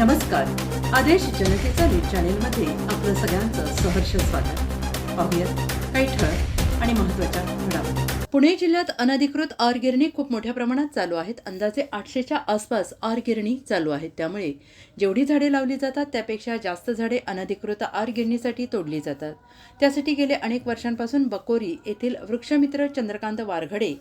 नमस्कार. आदेश जनतेचा न्यूज चॅनेलमध्ये आपलं सगळ्यांचं सहर्ष स्वागत. पाहुयात काही ठळक आणि महत्त्वाच्या घडामोडी. पुणे जिल्ह्यात अनधिकृत आर गिरणी खूप मोठ्या प्रमाणात चालू आहेत. अंदाजे आठशेच्या आसपास आर गिरणी चालू आहेत. त्यामुळे जेवढी झाडे लावली जातात त्यापेक्षा जास्त झाडे अनधिकृत आर गिरणीसाठी तोडली जातात. त्यासाठी गेले अनेक वर्षांपासून बकोरी येथील वृक्षमित्र चंद्रकांत वारघडे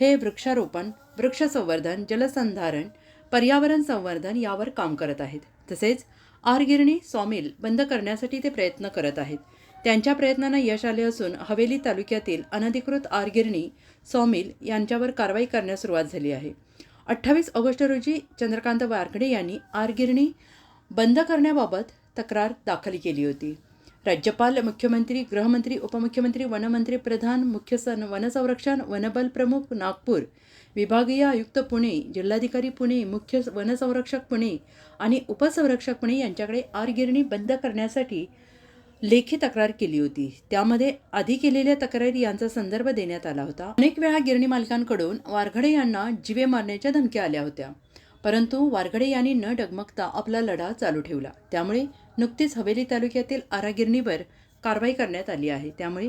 हे वृक्षारोपण वृक्ष संवर्धन जलसंधारण पर्यावरण संवर्धन यावर काम करत आहेत. तसेच आरगिरणी सॉमिल बंद करण्यासाठी ते प्रयत्न करत आहेत. त्यांच्या प्रयत्नांना यश आले असून हवेली तालुक्यातील अनधिकृत आरगिरणी सॉमिल यांच्यावर कारवाई करण्यास सुरुवात झाली आहे. अठ्ठावीस ऑगस्ट रोजी चंद्रकांत वारकडे यांनी आरगिरणी बंद करण्याबाबत तक्रार दाखल केली होती. राज्यपाल मुख्यमंत्री गृहमंत्री उपमुख्यमंत्री वनमंत्री प्रधान मुख्य सन वनसंरक्षण वनबल प्रमुख नागपूर विभागीय आयुक्त पुणे जिल्हाधिकारी पुणे मुख्य वनसंरक्षक पुणे आणि उपसंरक्षक पुणे यांच्याकडे आरगिरणी बंद करण्यासाठी लेखी तक्रार केली होती. त्यामध्ये आधी केलेल्या तक्रारी यांचा संदर्भ देण्यात आला होता. अनेक वेळा गिरणी मालकांकडून वारघडे यांना जिवे मारण्याच्या धमक्या आल्या होत्या. परंतु वारघडे यांनी न डगमगता आपला लढा चालू ठेवला. त्यामुळे नुकतीच हवेली तालुक्यातील आरागिरणीवर कारवाई करण्यात आली आहे. त्यामुळे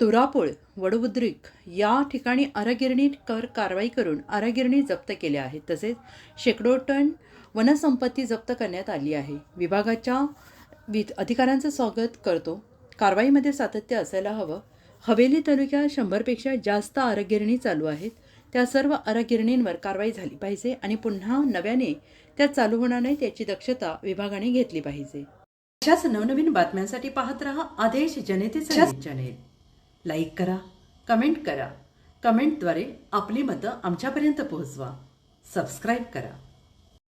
तुरापूळ वडबुद्रिक या ठिकाणी आरागिरणी कर कारवाई करून आरागिरणी जप्त केल्या आहेत. तसेच शेकडो टन वनसंपत्ती जप्त करण्यात आली आहे. विभागाच्या वि अधिकाऱ्यांचं स्वागत करतो. कारवाईमध्ये सातत्य असायला हवं. हवेली तालुक्यात शंभरपेक्षा जास्त आरोग्यगिरणी चालू आहेत. त्या सर्व आरोग्यगिरणींवर कारवाई झाली पाहिजे आणि पुन्हा नव्याने त्या चालू होणार नाही त्याची दक्षता विभागाने घेतली पाहिजे. अशाच नवनवीन बातम्यांसाठी पाहत रहा आदेश जनतेचा चॅनेल. लाईक करा कमेंट करा. कमेंटद्वारे आपली मतं आमच्यापर्यंत पोहोचवा. सबस्क्राईब करा.